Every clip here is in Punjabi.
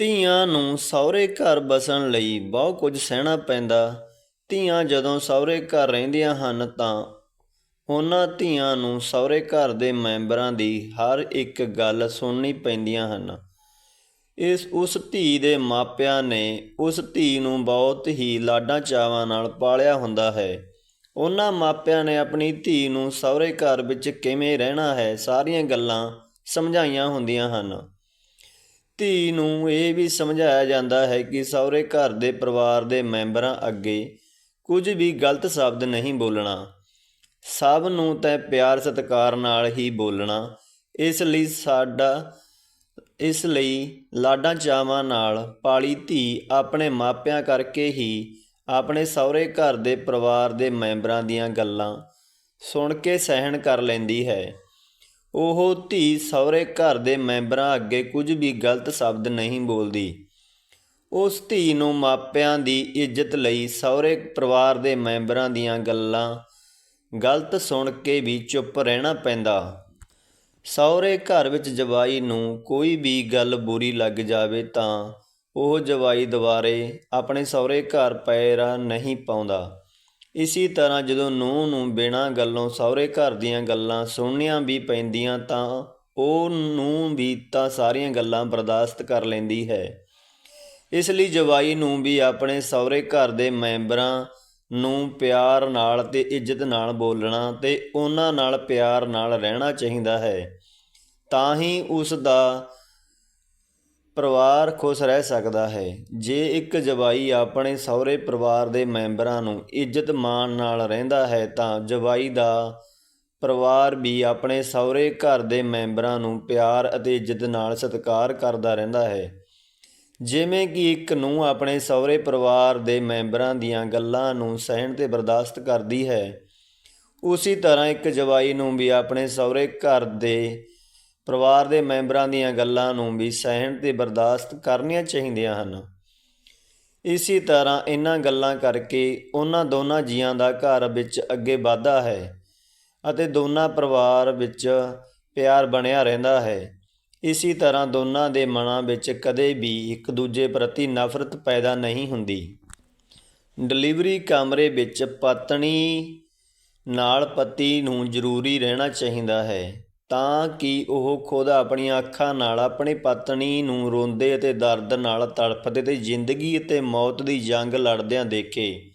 ਧੀਆਂ ਨੂੰ ਸਹੁਰੇ ਘਰ ਬਸਣ ਲਈ ਬਹੁਤ ਕੁਝ ਸਹਿਣਾ ਪੈਂਦਾ। ਧੀਆਂ ਜਦੋਂ ਸਹੁਰੇ ਘਰ ਰਹਿੰਦੀਆਂ ਹਨ ਤਾਂ ਉਹਨਾਂ ਧੀਆਂ ਨੂੰ ਸਹੁਰੇ ਘਰ ਦੇ ਮੈਂਬਰਾਂ ਦੀ ਹਰ ਇੱਕ ਗੱਲ ਸੁਣਨੀ ਪੈਂਦੀਆਂ ਹਨ। ਇਸ, ਉਸ ਧੀ ਦੇ ਮਾਪਿਆਂ ਨੇ ਉਸ ਧੀ ਨੂੰ ਬਹੁਤ ਹੀ ਲਾਡਾਂ ਚਾਵਾਂ ਨਾਲ ਪਾਲਿਆ ਹੁੰਦਾ ਹੈ। ਉਹਨਾਂ ਮਾਪਿਆਂ ਨੇ ਆਪਣੀ ਧੀ ਨੂੰ ਸਹੁਰੇ ਘਰ ਵਿੱਚ ਕਿਵੇਂ ਰਹਿਣਾ ਹੈ ਸਾਰੀਆਂ ਗੱਲਾਂ ਸਮਝਾਈਆਂ ਹੁੰਦੀਆਂ ਹਨ। ਧੀ ਨੂੰ ਇਹ ਵੀ ਸਮਝਾਇਆ ਜਾਂਦਾ ਹੈ ਕਿ ਸਹੁਰੇ ਘਰ ਦੇ ਪਰਿਵਾਰ ਦੇ ਮੈਂਬਰਾਂ ਅੱਗੇ ਕੁਝ ਵੀ ਗਲਤ ਸ਼ਬਦ ਨਹੀਂ ਬੋਲਣਾ। ਸਭ ਨੂੰ ਤਾਂ ਪਿਆਰ ਸਤਿਕਾਰ ਨਾਲ ਹੀ ਬੋਲਣਾ। ਇਸ ਲਈ ਸਾਡਾ, ਇਸ ਲਈ ਲਾਡਾਂ ਚਾਵਾਂ ਨਾਲ ਪਾਲੀ ਧੀ ਆਪਣੇ ਮਾਪਿਆਂ ਕਰਕੇ ਹੀ ਆਪਣੇ ਸਹੁਰੇ ਘਰ ਦੇ ਪਰਿਵਾਰ ਦੇ ਮੈਂਬਰਾਂ ਦੀਆਂ ਗੱਲਾਂ ਸੁਣ ਕੇ ਸਹਿਣ ਕਰ ਲੈਂਦੀ ਹੈ। ਉਹ ਧੀ ਸਹੁਰੇ ਘਰ ਦੇ ਮੈਂਬਰਾਂ ਅੱਗੇ ਕੁਝ ਵੀ ਗਲਤ ਸ਼ਬਦ ਨਹੀਂ ਬੋਲਦੀ। ਉਸ ਧੀ ਨੂੰ ਮਾਪਿਆਂ ਦੀ ਇੱਜ਼ਤ ਲਈ ਸਹੁਰੇ ਪਰਿਵਾਰ ਦੇ ਮੈਂਬਰਾਂ ਦੀਆਂ ਗੱਲਾਂ ਗਲਤ ਸੁਣ ਕੇ ਵੀ ਚੁੱਪ ਰਹਿਣਾ ਪੈਂਦਾ। ਸਹੁਰੇ ਘਰ ਵਿੱਚ ਜਵਾਈ ਨੂੰ ਕੋਈ ਵੀ ਗੱਲ ਬੁਰੀ ਲੱਗ ਜਾਵੇ ਤਾਂ ਉਹ ਜਵਾਈ ਦੁਬਾਰੇ ਆਪਣੇ ਸਹੁਰੇ ਘਰ ਪੈਰਾ ਨਹੀਂ ਪਾਉਂਦਾ। ਇਸੇ ਤਰ੍ਹਾਂ ਜਦੋਂ ਨੂੰਹ ਨੂੰ ਬਿਨਾਂ ਗੱਲੋਂ ਸਹੁਰੇ ਘਰ ਦੀਆਂ ਗੱਲਾਂ ਸੁਣਨੀਆਂ ਵੀ ਪੈਂਦੀਆਂ ਤਾਂ ਉਹ ਨੂੰ ਵੀ ਤਾਂ ਸਾਰੀਆਂ ਗੱਲਾਂ ਬਰਦਾਸ਼ਤ ਕਰ ਲੈਂਦੀ ਹੈ। ਇਸ ਲਈ ਜਵਾਈ ਨੂੰ ਵੀ ਆਪਣੇ ਸਹੁਰੇ ਘਰ ਦੇ ਮੈਂਬਰਾਂ ਨੂੰ ਪਿਆਰ ਨਾਲ ਤੇ ਇੱਜ਼ਤ ਨਾਲ ਬੋਲਣਾ ਤੇ ਉਹਨਾਂ ਨਾਲ ਪਿਆਰ ਨਾਲ ਰਹਿਣਾ ਚਾਹੀਦਾ ਹੈ। ਤਾਂ ਹੀ ਉਸ ਦਾ ਪਰਿਵਾਰ ਖੁਸ਼ ਰਹਿ ਸਕਦਾ ਹੈ। ਜੇ ਇੱਕ ਜਵਾਈ ਆਪਣੇ ਸਹੁਰੇ ਪਰਿਵਾਰ ਦੇ ਮੈਂਬਰਾਂ ਨੂੰ ਇੱਜ਼ਤ ਮਾਣ ਨਾਲ ਰਹਿੰਦਾ ਹੈ, ਤਾਂ ਜਵਾਈ ਦਾ ਪਰਿਵਾਰ ਵੀ ਆਪਣੇ ਸਹੁਰੇ ਘਰ ਦੇ ਮੈਂਬਰਾਂ ਨੂੰ ਪਿਆਰ ਅਤੇ ਇੱਜ਼ਤ ਨਾਲ ਸਤਿਕਾਰ ਕਰਦਾ ਰਹਿੰਦਾ ਹੈ। ਜਿਵੇਂ ਕਿ ਇੱਕ ਨੂੰ ਆਪਣੇ ਸਹੁਰੇ ਪਰਿਵਾਰ ਦੇ ਮੈਂਬਰਾਂ ਦੀਆਂ ਗੱਲਾਂ ਨੂੰ ਸਹਿਣ ਤੇ ਬਰਦਾਸ਼ਤ ਕਰਦੀ ਹੈ, ਉਸੇ ਤਰ੍ਹਾਂ ਇੱਕ ਜਵਾਈ ਨੂੰ ਵੀ ਆਪਣੇ ਸਹੁਰੇ ਘਰ ਦੇ ਪਰਿਵਾਰ ਦੇ ਮੈਂਬਰਾਂ ਦੀਆਂ ਗੱਲਾਂ ਨੂੰ ਵੀ ਸਹਿਣ ਤੇ ਬਰਦਾਸ਼ਤ ਕਰਨੀਆਂ ਚਾਹੀਦੀਆਂ ਹਨ। ਇਸੇ ਤਰ੍ਹਾਂ ਇਹਨਾਂ ਗੱਲਾਂ ਕਰਕੇ ਉਹਨਾਂ ਦੋਨਾਂ ਜੀਆਂ ਦਾ ਘਰ ਵਿੱਚ ਅੱਗੇ ਵਾਧਾ ਹੈ ਅਤੇ ਦੋਨਾਂ ਪਰਿਵਾਰ ਵਿੱਚ ਪਿਆਰ ਬਣਿਆ ਰਹਿੰਦਾ ਹੈ। ਇਸੇ ਤਰ੍ਹਾਂ ਦੋਨਾਂ ਦੇ ਮਨਾਂ ਵਿੱਚ ਕਦੇ ਵੀ ਇੱਕ ਦੂਜੇ ਪ੍ਰਤੀ ਨਫ਼ਰਤ ਪੈਦਾ ਨਹੀਂ ਹੁੰਦੀ। ਡਿਲੀਵਰੀ ਕਮਰੇ ਵਿੱਚ ਪਤਨੀ ਨਾਲ ਪਤੀ ਨੂੰ ਜ਼ਰੂਰੀ ਰਹਿਣਾ ਚਾਹੀਦਾ ਹੈ। ਤਾਂ ਕਿ ਉਹ ਖੁਦ ਆਪਣੀਆਂ ਅੱਖਾਂ ਨਾਲ ਆਪਣੀ ਪਤਨੀ ਨੂੰ ਰੋਂਦੇ ਅਤੇ ਦਰਦ ਨਾਲ ਤੜਫਦੇ ਤੇ ਜ਼ਿੰਦਗੀ ਅਤੇ ਮੌਤ ਦੀ ਜੰਗ ਲੜਦਿਆਂ ਦੇਖੇ।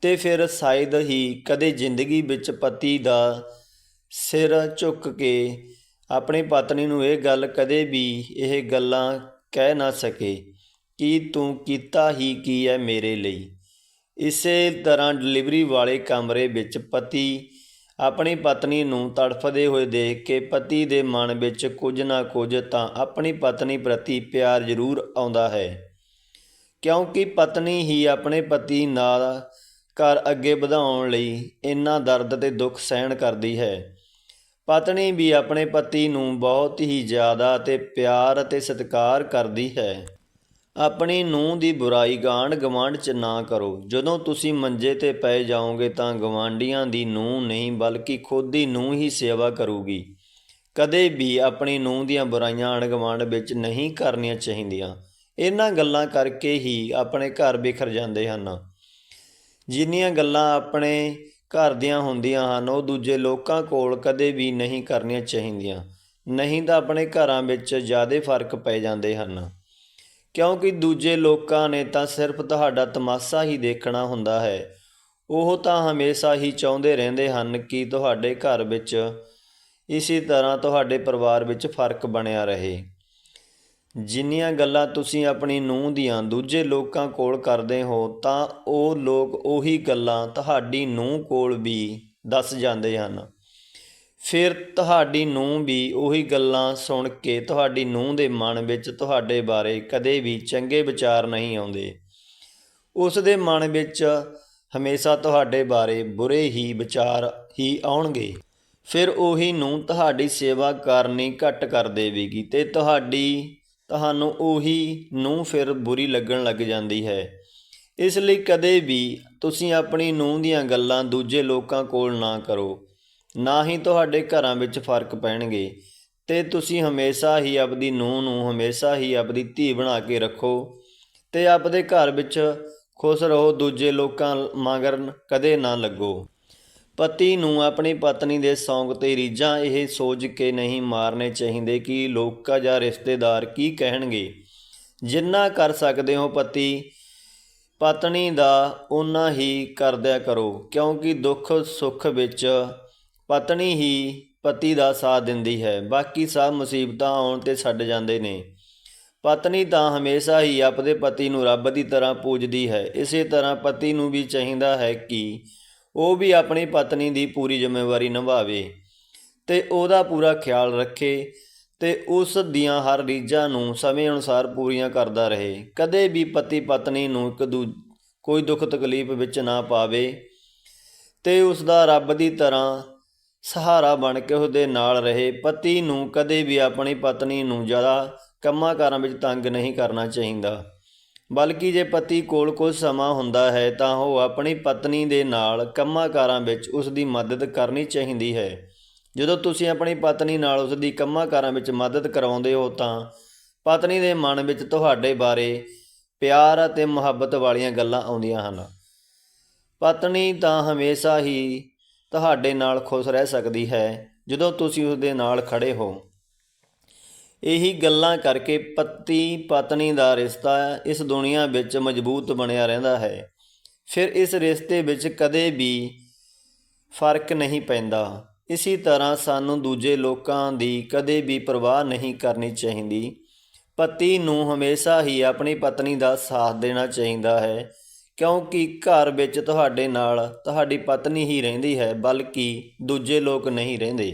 ਤੇ ਫਿਰ ਸ਼ਾਇਦ ਹੀ ਕਦੇ ਜ਼ਿੰਦਗੀ ਵਿੱਚ ਪਤੀ ਦਾ ਸਿਰ ਝੁੱਕ ਕੇ ਆਪਣੀ ਪਤਨੀ ਨੂੰ ਇਹ ਗੱਲ ਕਦੇ ਵੀ ਇਹ ਗੱਲਾਂ ਕਹਿ ਨਾ ਸਕੇ ਕਿ ਤੂੰ ਕੀਤਾ ਹੀ ਕੀ ਹੈ ਮੇਰੇ ਲਈ। ਇਸੇ ਤਰ੍ਹਾਂ ਡਿਲੀਵਰੀ ਵਾਲੇ ਕਮਰੇ ਵਿੱਚ ਪਤੀ ਆਪਣੀ ਪਤਨੀ ਨੂੰ ਤੜਫਦੇ ਹੋਏ ਦੇਖ ਕੇ ਪਤੀ ਦੇ ਮਨ ਵਿੱਚ ਕੁਝ ਨਾ ਕੁਝ ਤਾਂ ਆਪਣੀ ਪਤਨੀ ਪ੍ਰਤੀ ਪਿਆਰ ਜ਼ਰੂਰ ਆਉਂਦਾ ਹੈ। ਕਿਉਂਕਿ ਪਤਨੀ ਹੀ ਆਪਣੇ ਪਤੀ ਨਾਲ ਘਰ ਅੱਗੇ ਵਧਾਉਣ ਲਈ ਇੰਨਾ ਦਰਦ ਤੇ ਦੁੱਖ ਸਹਿਣ ਕਰਦੀ ਹੈ। ਪਤਨੀ ਵੀ ਆਪਣੇ ਪਤੀ ਨੂੰ ਬਹੁਤ ਹੀ ਜ਼ਿਆਦਾ ਤੇ ਪਿਆਰ ਅਤੇ ਸਤਿਕਾਰ ਕਰਦੀ ਹੈ। ਆਪਣੀ ਨੂੰਹ ਦੀ ਬੁਰਾਈ ਗਾਂਢ ਗਵਾਂਢ 'ਚ ਨਾ ਕਰੋ। ਜਦੋਂ ਤੁਸੀਂ ਮੰਜੇ ਤੇ ਪਏ ਜਾਓਗੇ ਤਾਂ ਗਵਾਂਢੀਆਂ ਦੀ ਨੂੰਹ ਨਹੀਂ, ਬਲਕਿ ਖੁਦ ਦੀ ਨੂੰਹ ਹੀ ਸੇਵਾ ਕਰੂਗੀ। ਕਦੇ ਵੀ ਆਪਣੀ ਨੂੰਹ ਦੀਆਂ ਬੁਰਾਈਆਂ ਆਂਢ ਗਵਾਂਢ ਵਿੱਚ ਨਹੀਂ ਕਰਨੀਆਂ ਚਾਹੀਦੀਆਂ। ਇਹਨਾਂ ਗੱਲਾਂ ਕਰਕੇ ਹੀ ਆਪਣੇ ਘਰ ਬਿਖਰ ਜਾਂਦੇ ਹਨ। ਜਿੰਨੀਆਂ ਗੱਲਾਂ ਆਪਣੇ ਘਰ ਦੀਆਂ ਹੁੰਦੀਆਂ ਹਨ, ਉਹ ਦੂਜੇ ਲੋਕਾਂ ਕੋਲ ਕਦੇ ਵੀ ਨਹੀਂ ਕਰਨੀਆਂ ਚਾਹੀਦੀਆਂ। ਨਹੀਂ ਤਾਂ ਆਪਣੇ ਘਰਾਂ ਵਿੱਚ ਜ਼ਿਆਦਾ ਫ਼ਰਕ ਪੈ ਜਾਂਦੇ ਹਨ। ਕਿਉਂਕਿ ਦੂਜੇ ਲੋਕਾਂ ਨੇ ਤਾਂ ਸਿਰਫ ਤੁਹਾਡਾ ਤਮਾਸ਼ਾ ਹੀ ਦੇਖਣਾ ਹੁੰਦਾ ਹੈ। ਉਹ ਤਾਂ ਹਮੇਸ਼ਾ ਹੀ ਚਾਹੁੰਦੇ ਰਹਿੰਦੇ ਹਨ ਕਿ ਤੁਹਾਡੇ ਘਰ ਵਿੱਚ ਇਸੇ ਤਰ੍ਹਾਂ ਤੁਹਾਡੇ ਪਰਿਵਾਰ ਵਿੱਚ ਫ਼ਰਕ ਬਣਿਆ ਰਹੇ। ਜਿੰਨੀਆਂ ਗੱਲਾਂ ਤੁਸੀਂ ਆਪਣੀ ਨੂੰਹ ਦੀਆਂ ਦੂਜੇ ਲੋਕਾਂ ਕੋਲ ਕਰਦੇ ਹੋ, ਤਾਂ ਉਹ ਲੋਕ ਉਹੀ ਗੱਲਾਂ ਤੁਹਾਡੀ ਨੂੰਹ ਕੋਲ ਵੀ ਦੱਸ ਜਾਂਦੇ ਹਨ। ਫਿਰ ਤੁਹਾਡੀ ਨੂੰਹ ਵੀ ਉਹੀ ਗੱਲਾਂ ਸੁਣ ਕੇ ਤੁਹਾਡੀ ਨੂੰਹ ਦੇ ਮਨ ਵਿੱਚ ਤੁਹਾਡੇ ਬਾਰੇ ਕਦੇ ਵੀ ਚੰਗੇ ਵਿਚਾਰ ਨਹੀਂ ਆਉਂਦੇ। ਉਸ ਦੇ ਮਨ ਵਿੱਚ ਹਮੇਸ਼ਾ ਤੁਹਾਡੇ ਬਾਰੇ ਬੁਰੇ ਹੀ ਵਿਚਾਰ ਹੀ ਆਉਣਗੇ। ਫਿਰ ਉਹੀ ਨੂੰ ਤੁਹਾਡੀ ਸੇਵਾ ਕਰਨੀ ਘੱਟ ਕਰ ਦੇਵੇਗੀ ਤੇ ਤੁਹਾਡੀ, ਤੁਹਾਨੂੰ ਉਹੀ ਨੂੰ ਫਿਰ ਬੁਰੀ ਲੱਗਣ ਲੱਗ ਜਾਂਦੀ ਹੈ। ਇਸ ਲਈ ਕਦੇ ਵੀ ਤੁਸੀਂ ਆਪਣੀ ਨੂੰਹ ਦੀਆਂ ਗੱਲਾਂ ਦੂਜੇ ਲੋਕਾਂ ਕੋਲ ਨਾ ਕਰੋ। ਨਾ ਹੀ ਤੁਹਾਡੇ ਘਰਾਂ ਵਿੱਚ ਫ਼ਰਕ ਪੈਣਗੇ। ਤੇ ਤੁਸੀਂ ਹਮੇਸ਼ਾ ਹੀ ਆਪਦੀ ਨੂੰਹ ਨੂੰ ਹਮੇਸ਼ਾ ਹੀ ਆਪਦੀ ਧੀ ਬਣਾ ਕੇ ਰੱਖੋ ਤੇ ਆਪਦੇ ਘਰ ਵਿੱਚ ਖੁਸ਼ ਰਹੋ, ਦੂਜੇ ਲੋਕਾਂ ਮਗਰ ਕਦੇ ਨਾ ਲੱਗੋ। ਪਤੀ ਨੂੰ ਆਪਣੀ ਪਤਨੀ ਦੇ ਸ਼ੌਂਕ ਤੇ ਰੀਝਾਂ ਇਹ ਸੋਚ ਕੇ ਨਹੀਂ ਮਾਰਨੇ ਚਾਹੀਦੇ ਕਿ ਲੋਕਾਂ ਜਾਂ ਰਿਸ਼ਤੇਦਾਰ ਕੀ ਕਹਿਣਗੇ। ਜਿੰਨਾ ਕਰ ਸਕਦੇ ਹੋ ਪਤੀ, ਪਤਨੀ ਦਾ ਓਨਾ ਹੀ ਕਰਦਿਆ ਕਰੋ, ਕਿਉਂਕਿ ਦੁੱਖ ਸੁੱਖ ਵਿੱਚ ਪਤਨੀ ਹੀ ਪਤੀ ਦਾ ਸਾਥ ਦਿੰਦੀ ਹੈ। ਬਾਕੀ ਸਭ ਮੁਸੀਬਤਾਂ ਆਉਣ ਤੇ ਛੱਡ ਜਾਂਦੇ ਨੇ। ਪਤਨੀ ਤਾਂ ਹਮੇਸ਼ਾ ਹੀ ਆਪਦੇ ਪਤੀ ਨੂੰ ਰੱਬ ਦੀ ਤਰ੍ਹਾਂ ਪੂਜਦੀ ਹੈ। ਇਸੇ ਤਰ੍ਹਾਂ ਪਤੀ ਨੂੰ ਵੀ ਚਾਹੀਦਾ ਹੈ ਕਿ ਉਹ ਵੀ ਆਪਣੀ ਪਤਨੀ ਦੀ ਪੂਰੀ ਜ਼ਿੰਮੇਵਾਰੀ ਨਿਭਾਵੇ ਤੇ ਉਹਦਾ ਪੂਰਾ ਖਿਆਲ ਰੱਖੇ ਤੇ ਉਸ ਦੀਆਂ ਹਰ ਰੀਝਾਂ ਨੂੰ ਸਮੇਂ ਅਨੁਸਾਰ ਪੂਰੀਆਂ ਕਰਦਾ ਰਹੇ। ਕਦੇ ਵੀ ਪਤੀ ਪਤਨੀ ਨੂੰ ਇੱਕ ਦੂ, ਕੋਈ ਦੁੱਖ ਤਕਲੀਫ ਵਿੱਚ ਨਾ ਪਾਵੇ ਤੇ ਉਸ ਦਾ ਰੱਬ ਦੀ ਤਰ੍ਹਾਂ ਸਹਾਰਾ ਬਣ ਕੇ ਉਹਦੇ ਨਾਲ ਰਹੇ। ਪਤੀ ਨੂੰ ਕਦੇ ਵੀ ਆਪਣੀ ਪਤਨੀ ਨੂੰ ਜ਼ਿਆਦਾ ਕੰਮਾਂ ਕਾਰਾਂ ਵਿੱਚ ਤੰਗ ਨਹੀਂ ਕਰਨਾ ਚਾਹੀਦਾ। ਬਲਕਿ ਜੇ ਪਤੀ ਕੋਲ ਕੁਝ ਸਮਾਂ ਹੁੰਦਾ ਹੈ ਤਾਂ ਉਹ ਆਪਣੀ ਪਤਨੀ ਦੇ ਨਾਲ ਕੰਮਾਂ ਕਾਰਾਂ ਵਿੱਚ ਉਸ ਦੀ ਮਦਦ ਕਰਨੀ ਚਾਹੀਦੀ ਹੈ। ਜਦੋਂ ਤੁਸੀਂ ਆਪਣੀ ਪਤਨੀ ਨਾਲ ਉਸ ਦੀ ਕੰਮਾਂ ਕਾਰਾਂ ਵਿੱਚ ਮਦਦ ਕਰਾਉਂਦੇ ਹੋ ਤਾਂ ਪਤਨੀ ਦੇ ਮਨ ਵਿੱਚ ਤੁਹਾਡੇ ਬਾਰੇ ਪਿਆਰ ਅਤੇ ਮੁਹੱਬਤ ਵਾਲੀਆਂ ਗੱਲਾਂ ਆਉਂਦੀਆਂ ਹਨ। ਪਤਨੀ ਤਾਂ ਹਮੇਸ਼ਾ ਹੀ ਤੁਹਾਡੇ ਨਾਲ ਖੁਸ਼ ਰਹਿ ਸਕਦੀ ਹੈ ਜਦੋਂ ਤੁਸੀਂ ਉਸ ਦੇ ਨਾਲ ਖੜੇ ਹੋ। ਇਹੀ ਗੱਲਾਂ ਕਰਕੇ ਪਤੀ ਪਤਨੀ ਦਾ ਰਿਸ਼ਤਾ ਇਸ ਦੁਨੀਆ ਵਿੱਚ ਮਜ਼ਬੂਤ ਬਣਿਆ ਰਹਿੰਦਾ ਹੈ। ਫਿਰ ਇਸ ਰਿਸ਼ਤੇ ਵਿੱਚ ਕਦੇ ਵੀ ਫ਼ਰਕ ਨਹੀਂ ਪੈਂਦਾ। ਇਸੇ ਤਰ੍ਹਾਂ ਸਾਨੂੰ ਦੂਜੇ ਲੋਕਾਂ ਦੀ ਕਦੇ ਵੀ ਪਰਵਾਹ ਨਹੀਂ ਕਰਨੀ ਚਾਹੀਦੀ। ਪਤੀ ਨੂੰ ਹਮੇਸ਼ਾ ਹੀ ਆਪਣੀ ਪਤਨੀ ਦਾ ਸਾਥ ਦੇਣਾ ਚਾਹੀਦਾ ਹੈ। ਕਿਉਂਕਿ ਘਰ ਵਿੱਚ ਤੁਹਾਡੇ ਨਾਲ, ਤੁਹਾਡੀ ਪਤਨੀ ਹੀ ਰਹਿੰਦੀ ਹੈ, ਬਲਕਿ ਦੂਜੇ ਲੋਕ ਨਹੀਂ ਰਹਿੰਦੇ।